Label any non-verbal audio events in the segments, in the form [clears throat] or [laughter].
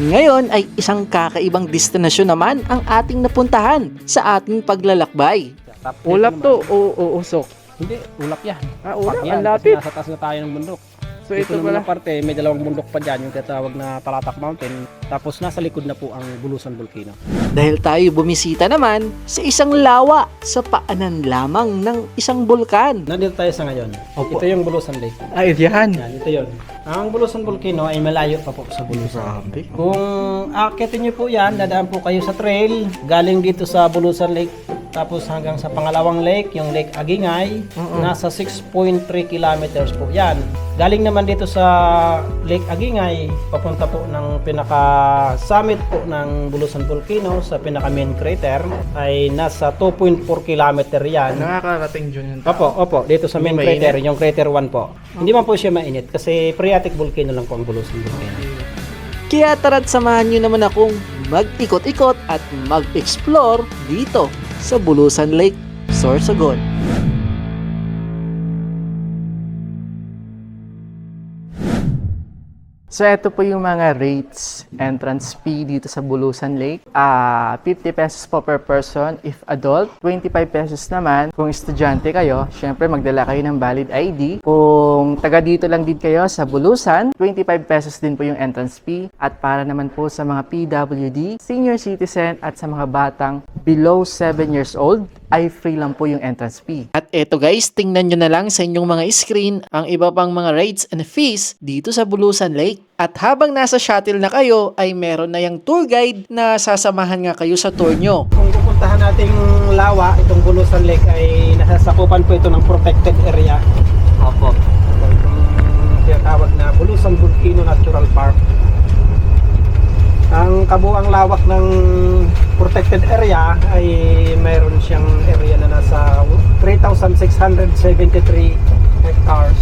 Ngayon ay isang kakaibang destinasyon naman ang ating napuntahan sa ating paglalakbay. Ulap to o o usok? Hindi, ulap yan. Ah, ulap. Yan, Ang lapit. nasa taas na tayo ng bundok. So ito naman pala. na parte, may dalawang bundok pa dyan, yung tinatawag na Talatak Mountain. Tapos nasa likod na po ang Bulusan Volcano. Dahil tayo bumisita naman sa isang lawa sa paanan lamang ng isang bulkan. Nandito tayo sa ngayon. Opo. Ito yung Bulusan Lake. Ay, yan. Yan, ito yun. Ang Bulusan Volcano ay malayo pa po sa Bulusan. Grabe. Kung akitin nyo po yan, dadaan po kayo sa trail, galing dito sa Bulusan Lake, tapos hanggang sa pangalawang lake, yung Lake Agingay, nasa 6.3 kilometers po yan. Galing naman dito sa Lake Agingay, papunta po ng pinaka-summit po ng Bulusan Volcano sa pinaka-main crater, ay nasa 2.4 kilometer yan. Nakakarating dyan yun. Opo, opo, dito sa main Hindi crater, yung crater 1 po. Hindi man po siya mainit kasi phreatic volcano lang po ang Bulusan Volcano. Kaya tara't samahan nyo naman akong mag-ikot-ikot at mag-explore dito sa Bulusan Lake, Sorsogon. So ito po yung mga rates entrance fee dito sa Bulusan Lake. Ah, 50 pesos po per person if adult, 25 pesos naman kung estudyante kayo. Syempre magdala kayo ng valid ID. Kung taga dito lang din kayo sa Bulusan, 25 pesos din po yung entrance fee. At para naman po sa mga PWD, senior citizen at sa mga batang below 7 years old, ay free lang po yung entrance fee. At eto guys, tingnan nyo na lang sa inyong mga screen ang iba pang mga rates and fees dito sa Bulusan Lake. At habang nasa shuttle na kayo, ay meron na yung tour guide na sasamahan nga kayo sa tour nyo. Kung pupuntahan nating Lawa, itong Bulusan Lake ay nasasakupan po ito ng protected area. Opo. Itong tinatawag na Bulusan Volcano Natural Park. Ang kabuang lawak ng protected area ay mayroon siyang area na nasa 3,673 hectares.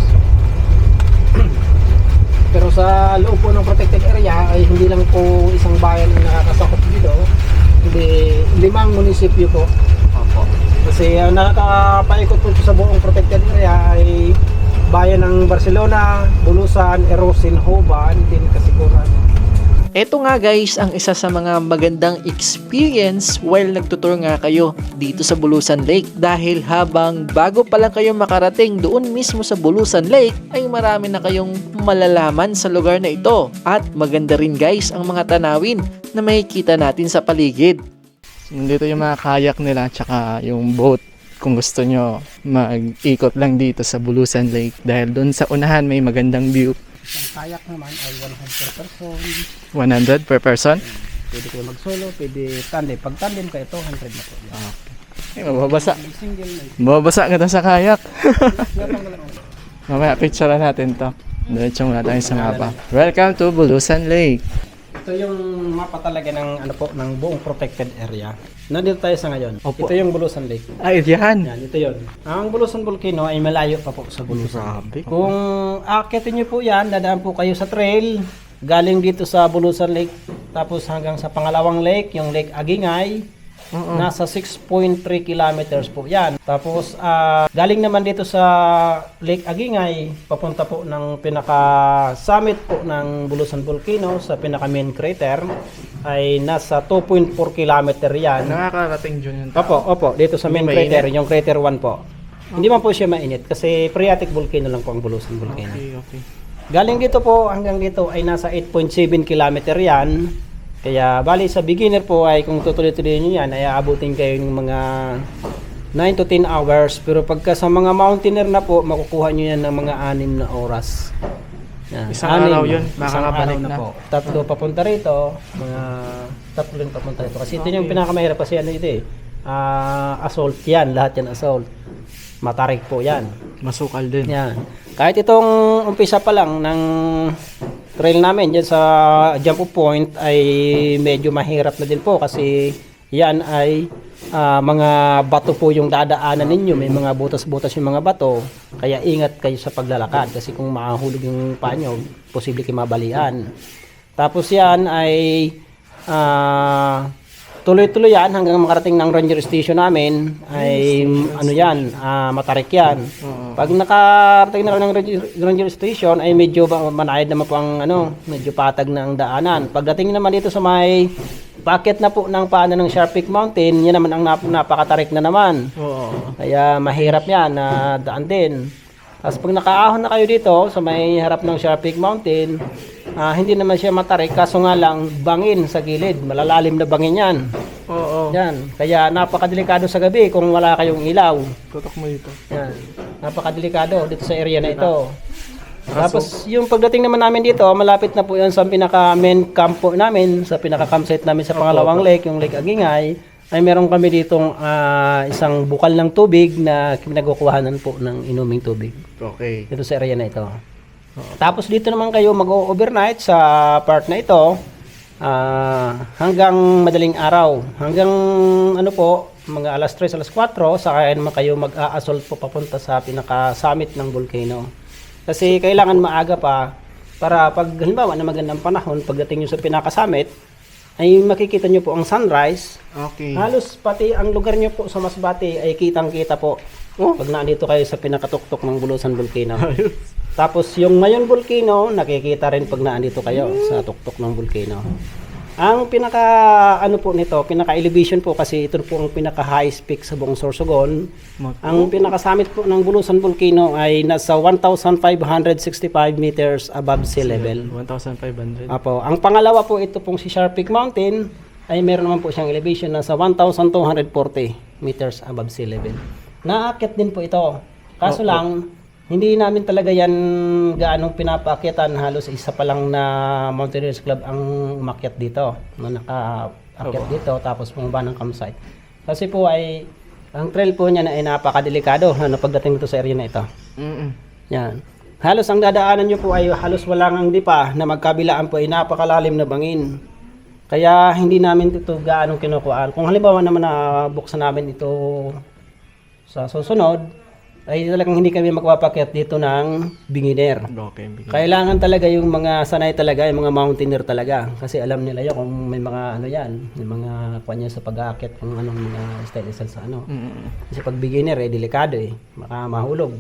[clears throat] Pero sa loob po ng protected area ay hindi lang po isang bayan ang nakakasakop dito, hindi limang munisipyo po. Opo. Kasi ang nakakapaikot po sa buong protected area ay bayan ng Barcelona, Bulusan, Erosin, Hoban, din Kasiguran. Eto nga guys ang isa sa mga magandang experience while nagtutur nga kayo dito sa Bulusan Lake dahil habang bago pa lang kayo makarating doon mismo sa Bulusan Lake ay marami na kayong malalaman sa lugar na ito at maganda rin guys ang mga tanawin na makikita natin sa paligid. Nandito yung mga kayak nila tsaka yung boat kung gusto nyo mag-ikot lang dito sa Bulusan Lake dahil doon sa unahan may magandang view. Ang kayak naman ay 100 per person. 100 per person? Pwede kayo mag-solo, pwede tandem. Pag tandem kayo, 200 na po. yan. Ay, mababasa. Mababasa ka na sa kayak. [laughs] Ka. Mamaya picture natin to. Diretso muna tayo sa mapa. Welcome to Bulusan Lake. Ito yung mapa talaga ng ano po ng buong protected area. Nandito tayo sa ngayon. Opo. Ito yung Bulusan Lake. Ay, yan. Yan, ito yun. Ang Bulusan Volcano ay malayo pa po sa Bulusan. Grabe. Kung akitin nyo po yan, dadaan po kayo sa trail, galing dito sa Bulusan Lake, tapos hanggang sa pangalawang lake, yung Lake Agingay, nasa 6.3 kilometers po yan. Tapos ah, galing naman dito sa Lake Agingay, papunta po ng pinaka-summit po ng Bulusan Volcano sa pinaka-main crater, ay nasa 2.4 kilometer yan. Nakakarating dyan yun. Opo, opo, dito sa main Hindi crater, yung crater 1 po. Hindi man po siya mainit kasi phreatic volcano lang po ang Bulusan Volcano. Okay, okay. Galing dito po hanggang dito ay nasa 8.7 kilometer yan. Kaya bali sa beginner po ay kung tutuloy-tuloy nyo yan ay aabutin kayo ng mga 9 to 10 hours. Pero pagka sa mga mountaineer na po, makukuha nyo yan ng mga 6 na oras. Yan, Isang araw yun, makakabalik araw na. po. Tatlo papunta rito, mga tatlo rin papunta rito. Kasi ito yung pinakamahirap kasi ano ito eh. Ah, assault yan, lahat yan assault. Matarik po yan. Masukal din. Yan. Kahit itong umpisa pa lang ng trail namin dyan sa jump off point ay medyo mahirap na din po kasi yan ay ah, mga bato po yung dadaanan ninyo. May mga butas-butas yung mga bato. Kaya ingat kayo sa paglalakad kasi kung makahulog yung paa nyo, posible kayo mabalian. Tapos yan ay ah, tuloy-tuloy yan hanggang makarating ng ranger station namin ay ano yan, ah, matarik yan. Pag nakarating na kami ng ranger station ay medyo manayad naman po ang ano, medyo patag na ang daanan. Pagdating naman dito sa may packet na po ng paano ng Sharp Peak Mountain, yan naman ang nap- napakatarik na naman. Oo. Kaya mahirap yan na daan din. Tapos pag nakaahon na kayo dito sa may harap ng Sharp Peak Mountain, ah, hindi naman siya matarik kaso nga lang bangin sa gilid. Malalalim na bangin yan. Oo. Yan. Kaya napakadelikado sa gabi kung wala kayong ilaw. Tutok mo dito. Yan. Napakadelikado dito sa area na ito. Tapos yung pagdating naman namin dito, malapit na po yan sa pinaka main camp po namin, sa pinaka campsite namin sa pangalawang lake, yung Lake Agingay, ay meron kami ditong ah, isang bukal ng tubig na pinagkukuhanan po ng inuming tubig Okay. dito sa area na ito. Tapos dito naman kayo mag-overnight sa part na ito ah, hanggang madaling araw. Hanggang ano po, mga alas 3, alas 4, saka naman kayo mag-a-assault po papunta sa pinaka-summit ng volcano. Kasi kailangan maaga pa para pag halimbawa na magandang panahon, pagdating nyo sa pinaka-summit, ay makikita nyo po ang sunrise. Okay. Halos pati ang lugar nyo po sa Masbate ay kitang-kita po. Pag naandito kayo sa pinakatuktok ng Bulusan Volcano. Tapos yung Mayon Volcano, nakikita rin pag naandito kayo sa tuktok ng volcano. Ang pinaka ano po nito, pinaka elevation po kasi ito po ang pinaka highest peak sa buong Sorsogon. Ang pinaka summit po ng Bulusan Volcano ay nasa 1,565 meters above sea level. 1,500. Apo, ang pangalawa po ito pong si Sharp Peak Mountain ay meron naman po siyang elevation na sa 1,240 meters above sea level. Naakyat din po ito. Kaso lang, hindi namin talaga yan gaanong pinapaakyatan. Halos isa pa lang na Mountaineers Club ang umakyat dito. Na nakaakyat dito tapos bumaba ng campsite. Kasi po ay, ang trail po niya na ay napakadelikado ano, pagdating dito sa area na ito. Mm-mm. Yan. Halos ang dadaanan nyo po ay halos walang ang dipa na magkabilaan po ay napakalalim na bangin. Kaya hindi namin ito gaano kinukuhaan. Kung halimbawa naman na buksan namin ito sa susunod, ay talagang hindi kami magpapakyat dito ng beginner. Okay. bigyan. Kailangan talaga yung mga sanay talaga, yung mga mountaineer talaga. Kasi alam nila yun kung may mga ano yan, may mga kanya sa pag-aakyat, kung anong mga style sa ano. Mm-mm. Kasi pag beginner, eh, delikado eh. Baka mahulog.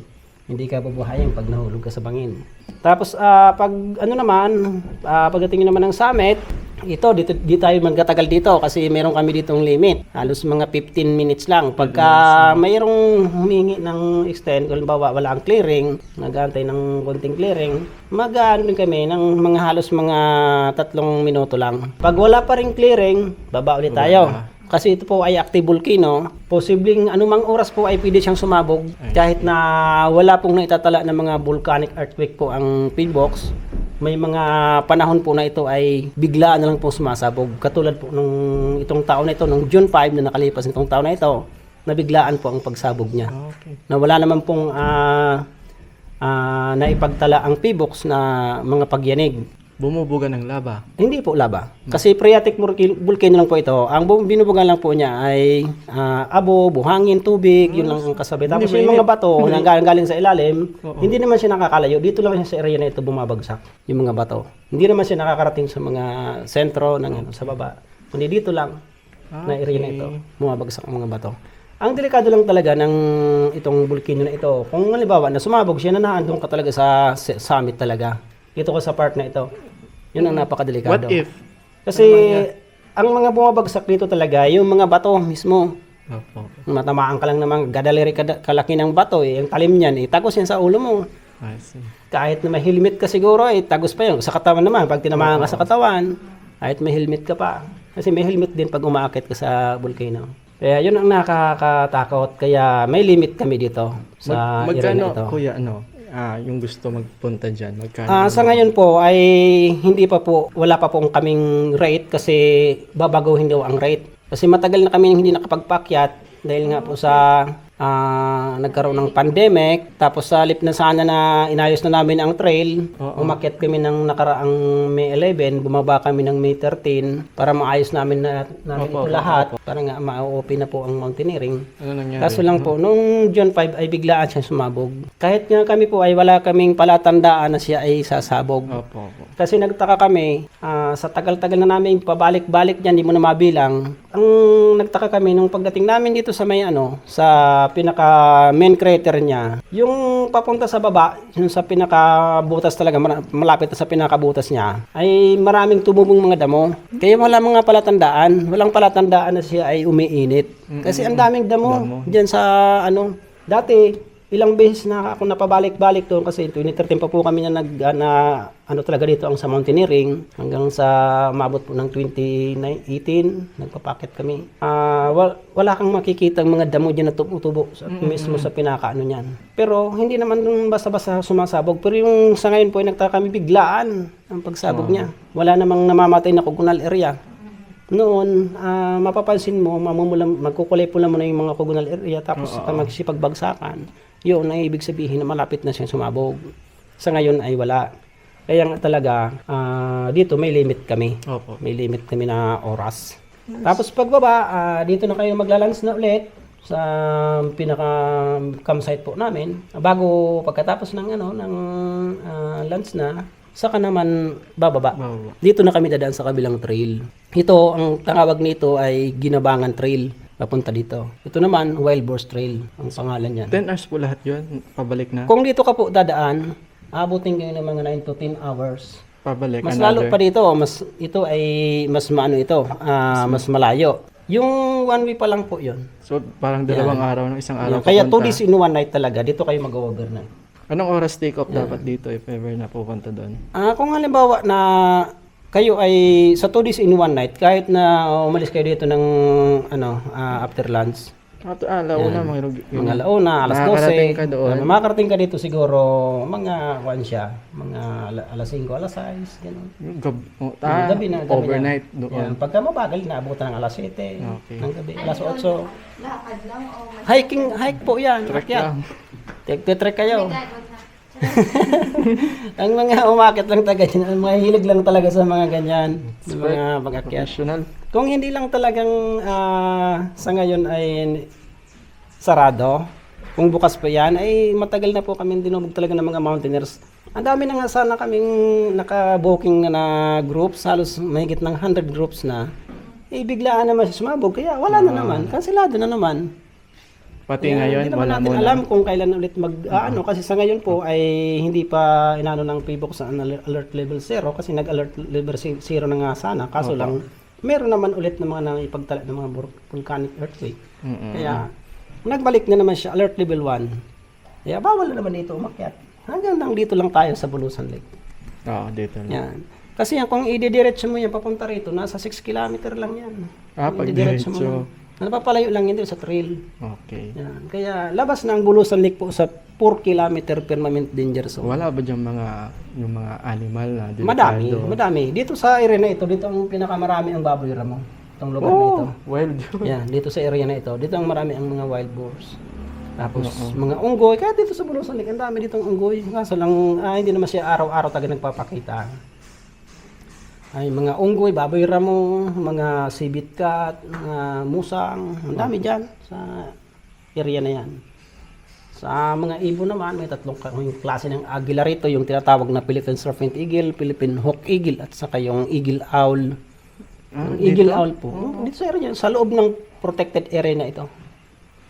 Hindi ka bubuhayin pag nahulog ka sa bangin. Tapos, ah, pag ano naman, ah, pagdating naman ng summit, ito, dito, di tayo magkatagal dito kasi meron kami ditong limit. Halos mga 15 minutes lang. Pagka mayroong humingi ng extend, kung halimbawa wala ang clearing, nag-aantay ng konting clearing, mag din kami ng mga halos mga tatlong minuto lang. Pag wala pa rin clearing, baba ulit tayo. Kasi ito po ay active volcano, posibleng anumang oras po ay pwede siyang sumabog kahit na wala pong naitatala ng mga volcanic earthquake po ang pillbox. May mga panahon po na ito ay biglaan na lang po sumasabog. Katulad po nung itong taon na ito, nung June 5 na nakalipas itong taon na ito, nabiglaan po ang pagsabog niya. Okay. Na wala naman pong ah ah, naipagtala ang pillbox na mga pagyanig. Bumubuga ng lava. Hindi po laba. Kasi phreatic volcano lang po ito. Ang bu- binubugan lang po niya ay ah, abo, buhangin, tubig, yun lang ang kasabi. Tapos yung mga bato [laughs] na galing, galing sa ilalim, hindi naman siya nakakalayo. Dito lang siya sa area na ito bumabagsak, yung mga bato. Hindi naman siya nakakarating sa mga sentro ng ano, sa baba. Kundi dito lang na area na ito, bumabagsak ang mga bato. Ang delikado lang talaga ng itong volcano na ito, kung halimbawa na sumabog siya na naandun ka talaga sa s- summit talaga. Dito ka sa part na ito. Yun ang napakadelikado. What if? Kasi ang mga bumabagsak dito talaga, yung mga bato mismo. Opo. Matamaan ka lang naman, gadaliri kada- kalaki ng bato eh. Ang talim niyan, eh, tagos yan sa ulo mo. I see. Kahit na may helmet ka siguro, eh, tagos pa yun. Sa katawan naman, pag tinamaan ka sa katawan, kahit may helmet ka pa. Kasi may helmet din pag umaakit ka sa volcano. Kaya yun ang nakakatakot. Kaya may limit kami dito sa Mag- area na magkano, ito. kuya, ano, ah, yung gusto magpunta dyan? Magkano? Ah, sa ngayon po ay hindi pa po wala pa po kaming rate kasi babaguhin daw ang rate. Kasi matagal na kami hindi nakapagpakyat dahil nga po sa ah, nagkaroon ng pandemic tapos sa halip na sana na inayos na namin ang trail, umakyat kami ng nakaraang May 11, bumaba kami ng May 13 para maayos namin na namin ito lahat para nga ma-open na po ang mountaineering. ano nangyari? Kaso lang po, nung June 5 ay biglaan siya sumabog. Kahit nga kami po ay wala kaming palatandaan na siya ay sasabog. Opo, opo. Kasi nagtaka kami, ah, sa tagal-tagal na namin pabalik-balik niyan, hindi mo na mabilang. Ang nagtaka kami nung pagdating namin dito sa may ano, sa pinaka main crater niya, yung papunta sa baba, yung sa pinaka butas talaga, malapit sa pinaka butas niya, ay maraming tumubong mga damo. Kaya wala mga palatandaan, walang palatandaan na siya ay umiinit. Kasi ang daming damo, diyan sa ano, dati ilang beses na ako napabalik-balik doon kasi 2013 pa po kami na nag ah, na ano talaga dito ang sa mountaineering hanggang sa mabot po ng 2018 nagpapaket kami. Ah, wal- wala kang makikita mga damo diyan na tumutubo sa, mismo sa pinaka ano niyan. Pero hindi naman basta-basta sumasabog pero yung sa ngayon po ay nagtaka kami biglaan ang pagsabog niya. Wala namang namamatay na cogonal area. Noon, ah, mapapansin mo, mamumulam, magkukulay pula mo na yung mga cogonal area tapos uh magsipagbagsakan. Yun ay ibig sabihin na malapit na siyang sumabog. Sa ngayon ay wala. Kaya nga talaga, ah, dito may limit kami. Opo. May limit kami na oras. Tapos pagbaba, ah, dito na kayo maglalans na ulit sa pinaka campsite po namin. Bago pagkatapos ng ano ng ah, lunch na, saka naman bababa. Bababa. Dito na kami dadaan sa kabilang trail. Ito, ang tawag nito ay Ginabangan Trail. Papunta dito. Ito naman, Wild Boars Trail. Ang pangalan yan. 10 hours po lahat yun. Pabalik na. Kung dito ka po dadaan, abutin kayo ng mga 9 to 10 hours. Pabalik. Mas another. lalo pa dito, mas ito ay mas maano ito, ah, mas malayo. Yung one way pa lang po 'yon. So, parang dalawang araw, no? isang araw Kaya two papunta. days in one night talaga, dito kayo mag-overnight. Anong oras take off dapat dito if ever na pupunta doon? Ah, kung halimbawa na kayo ay sa two days in one night, kahit na umalis kayo dito ng ano, ah, after lunch, Ah, to- ah launa, mga yung- mga launa, alas 12. Makakarating ka doon. Ah, makakarating ka dito siguro mga kwan siya, mga ala- alas 5, alas 6, ganun. gab, oh, Ah, ah, gabi na, gabi overnight na. doon. Yan. Pagka mabagal, naabutan ng alas 7, Okay. ng gabi, alas 8. Lakad lang o Hiking, hike po yan. Trek lang. Tek-trek kayo. gagawin na. [laughs] ang mga umakit lang taga dyan, ang mga hilig lang talaga sa mga ganyan, sa mga pag-akyat. Kung hindi lang talagang ah, sa ngayon ay sarado, kung bukas pa yan, ay matagal na po kami dinubog talaga ng mga mountaineers. Ang dami na nga sana kaming naka-booking na, na groups, halos mahigit ng 100 groups na. Eh, biglaan naman siya sumabog, kaya wala na naman, kansilado na naman. Pati Kaya ngayon, hindi naman wala natin muna. alam kung kailan ulit mag ah, ano kasi sa ngayon po ay hindi pa inano ng PBOK sa al- alert level 0 kasi nag-alert level 0 na nga sana kaso lang meron naman ulit na mga naipagtala ng mga volcanic earthquake. Mm-mm. Kaya nagbalik na naman siya alert level 1. Kaya bawal na naman dito umakyat. Hanggang lang dito lang tayo sa Bulusan Lake. Oo, dito lang. Yan. Kasi yan, kung ididiretso mo yan papunta rito, nasa 6 kilometer lang yan. Ah, pag mo diretso. yan. Napapalayo lang dito sa trail. Okay. Yan. Kaya labas na ang Bulusan Lake po sa 4 kilometer permanent danger zone. Wala ba dyan mga, yung mga animal na delikado? Madami, madami. Dito sa area na ito, dito ang pinakamarami ang baboy ramo. Itong lugar na ito. Oh, wild. [laughs] Yan, dito sa area na ito. Dito ang marami ang mga wild boars. Tapos mga unggoy, kaya dito sa Bulusan Lake, ang dami ditong unggoy. Kaso lang, ah, hindi naman siya araw-araw taga nagpapakita. Ay, mga unggoy, baboy ramo, mga sibit cat, mga musang, ang dami dyan sa area na yan. Sa mga ibon naman, may tatlong klase ng agila rito, yung tinatawag na Philippine Serpent Eagle, Philippine Hawk Eagle, at saka yung Eagle Owl. Ah, Yung Eagle Owl po. Dito sa area, sa loob ng protected area na ito.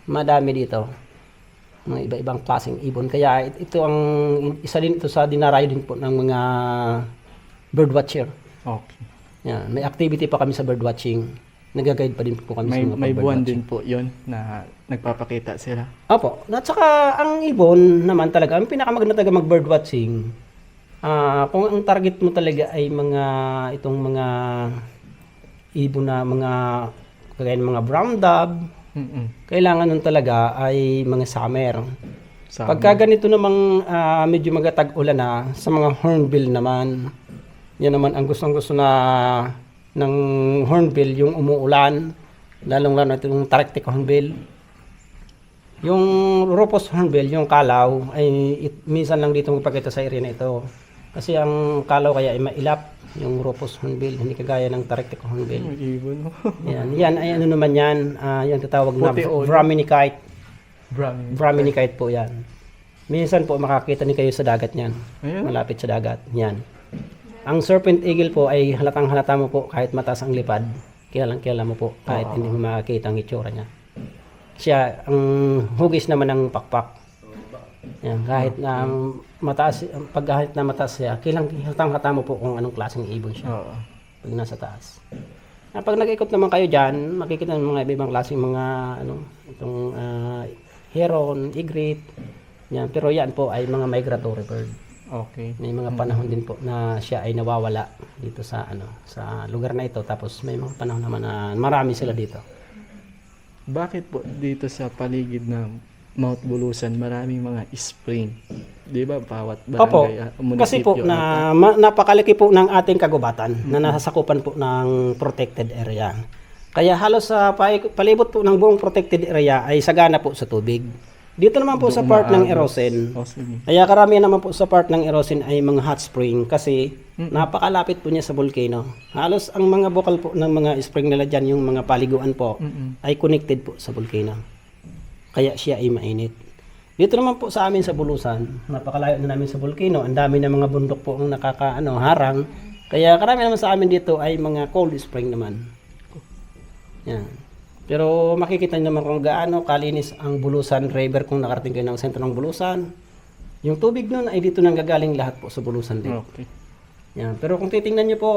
Madami dito. Mga iba-ibang klaseng ibon. Kaya it- ito ang isa din ito sa dinarayo din po ng mga birdwatcher. Okay. Yan. May activity pa kami sa birdwatching. Nag-guide pa din po kami May, sa mga may buwan din po yon na nagpapakita sila. Opo. At saka ang ibon naman talaga, ang pinakamaganda talaga mag-birdwatching, ah kung ang target mo talaga ay mga itong mga ibon na mga kagaya ng mga brown dove, Mm-mm. kailangan nun talaga ay mga summer. Sa Pagka ganito namang ah, medyo magatag ulan na, sa mga hornbill naman, yan naman ang gustong gusto na ng hornbill, yung umuulan, lalong lalo na itong tarektic hornbill. Yung rufous hornbill, yung kalaw, ay it- minsan lang dito magpakita sa area na ito. Kasi ang kalaw kaya ay mailap, yung rufous hornbill, hindi kagaya ng tarektic hornbill. [laughs] Yan, yan ay ano naman yan, ah, yung tatawag na. Brahminicite. Brahmin. Brahminicite po yan. Minsan po makakita ni kayo sa dagat niyan. Malapit sa dagat. Yan. Ang serpent eagle po ay halatang halata mo po kahit mataas ang lipad. Kilalang kilala mo po kahit hindi mo makikita ang itsura niya. Siya, ang hugis naman ng pakpak. Yan, kahit na mataas, pag kahit na mataas siya, kilang halatang halata mo po kung anong klaseng ibon siya Oo. pag nasa taas. Ah, pag nag-ikot naman kayo dyan, makikita ng mga ibang klaseng mga ano, itong ah, heron, igrit. Yan, pero yan po ay mga migratory bird. Okay. May mga panahon din po na siya ay nawawala dito sa ano sa lugar na ito tapos may mga panahon naman na marami sila dito. Bakit po dito sa paligid ng Mount Bulusan maraming mga spring? Di ba bawat Opo. barangay, ah, Kasi po munisipyo, na ma- napakalaki po ng ating kagubatan na nasasakupan po ng protected area. Kaya halos sa pa- palibot po ng buong protected area ay sagana po sa tubig. Dito naman po sa part ng Erosen, Oh, sige. Kaya karamihan naman po sa part ng erosin ay mga hot spring kasi napakalapit po niya sa volcano. Halos ang mga bukal po ng mga spring nila dyan, yung mga paliguan po, Mm-mm. ay connected po sa volcano. Kaya siya ay mainit. Dito naman po sa amin sa Bulusan, napakalayo na namin sa volcano. Ang dami ng mga bundok po ang nakakaano, harang. Kaya karami naman sa amin dito ay mga cold spring naman. Yan. Pero makikita nyo naman kung gaano kalinis ang Bulusan River kung nakarating kayo ng sentro ng Bulusan. Yung tubig nun ay dito nang gagaling lahat po sa Bulusan din. Okay. Yan. Pero kung titingnan nyo po,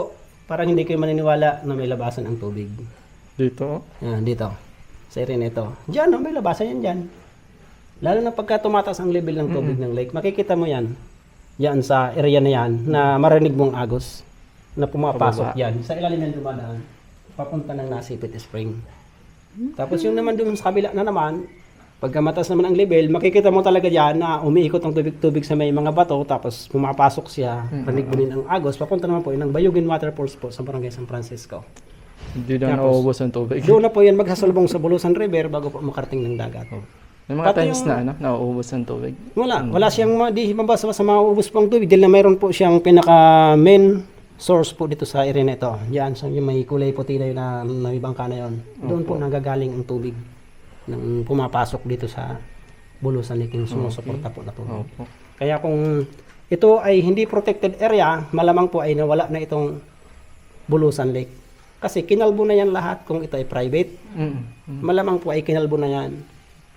parang hindi kayo maniniwala na may labasan ang tubig. Dito? Yan, dito. Sa area na ito. Diyan, no, may labasan yan dyan. Lalo na pagka tumataas ang level ng tubig ng lake, makikita mo yan. Yan sa area na yan, na marinig mong agos na pumapasok Pababa. yan. Sa ilalim yan dumadaan, papunta ng Nasipit Spring. Tapos yung naman doon sa kabila na naman, pagka mataas naman ang level, makikita mo talaga diyan na umiikot ang tubig-tubig sa may mga bato, tapos pumapasok siya, mo din ang agos, papunta naman po yun ng Bayugin Waterfalls po sa Barangay San Francisco. Hindi na nauubos ang tubig. Doon na po yan magsasalubong sa Bulusan River bago po makarating ng dagat. May mga Pati times yung- na ano, nauubos ang tubig. Wala, wala siyang ma- di mabasa sa maubos pang tubig dahil na mayroon po siyang pinaka main source po dito sa area na ito. Yan, sa yung may kulay puti na yun na, na may bangka na yun. Doon po nagagaling ang tubig nang pumapasok dito sa Bulusan Lake yung sumusuporta po na tubig. Opo. Kaya kung ito ay hindi protected area, malamang po ay nawala na itong Bulusan Lake. Kasi kinalbo na yan lahat kung ito ay private. Mm. Malamang po ay kinalbo na yan.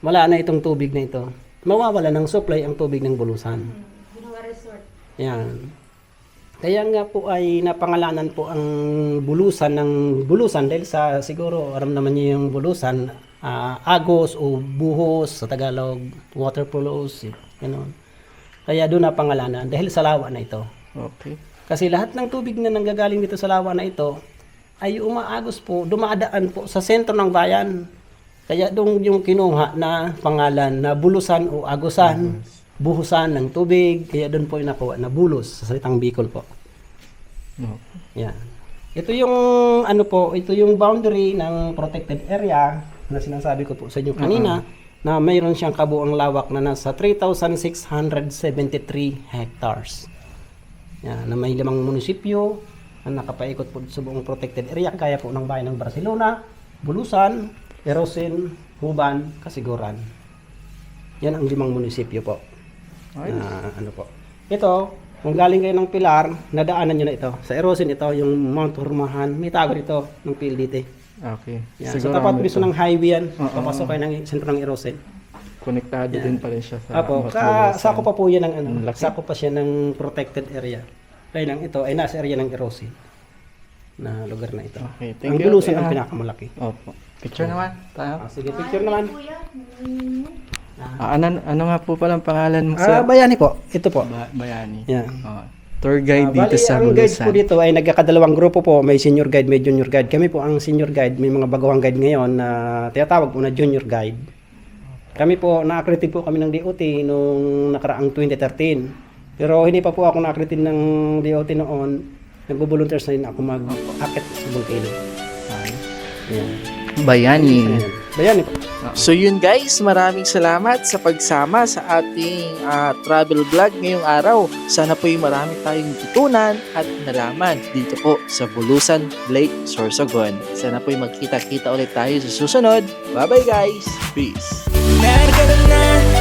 Wala na itong tubig na ito. Mawawala ng supply ang tubig ng bulusan. Yan. Kaya nga po ay napangalanan po ang bulusan ng bulusan dahil sa siguro aram naman niyo yung bulusan ah, agos o buhos sa Tagalog, water flows, gano'n. Kaya doon napangalanan dahil sa lawa na ito. Okay. Kasi lahat ng tubig na nanggagaling dito sa lawa na ito ay umaagos po, dumadaan po sa sentro ng bayan. Kaya doon yung kinuha na pangalan na bulusan o agusan, buhusan ng tubig. Kaya doon po yung nakuha na bulos sa salitang Bicol po. No. Yan. Ito yung ano po, ito yung boundary ng protected area na sinasabi ko po sa inyo kanina na mayroon siyang kabuang lawak na nasa 3,673 hectares. Yan, na may limang munisipyo na nakapaikot po sa buong protected area kaya po ng bayan ng Barcelona, Bulusan, Erosin, Huban, Kasiguran. Yan ang limang munisipyo po. Na, ano po. Ito, kung galing kayo ng Pilar, nadaanan nyo na ito. Sa Erosin ito, yung Mount Hurmahan, may tago dito ng PLDT. Okay. Yan. Sa tapat ano mismo ng highway yan, Oo. papasok kayo ng sentro ng Erosin. Konektado din pala siya sa Apo, ka, sako pa po yan ng ano, Ang laki. sako pa siya ng protected area. Kaya lang ito ay nasa area ng Erosin na lugar na ito. Okay, thank ang you. bulusan ang Ah. pinakamalaki. Opo. Picture naman. Tayo. Ah, sige, picture naman. Ah, ano, ano nga po palang pangalan mo Ah, sa bayani po. Ito po. ba- bayani? Yan. Oh, tour guide Ah, dito bali, sa ang Bulusan. po dito ay nagkakadalawang grupo po. May senior guide, may junior guide. Kami po ang senior guide. May mga baguhang guide ngayon na tinatawag po na junior guide. Kami po, na-accredit po kami ng DOT nung nakaraang 2013. Pero hindi pa po ako na-accredit ng DOT noon. Nagbo-volunteers na rin ako mag-akit sa volcano. Ayan. Bayani. Ayan. Bayani po. So yun guys, maraming salamat sa pagsama sa ating ah, travel vlog ngayong araw. Sana po yung marami tayong tutunan at nalaman dito po sa Bulusan Lake, Sorsogon. Sana po yung magkita-kita ulit tayo sa susunod. Bye bye guys! Peace! Larga na na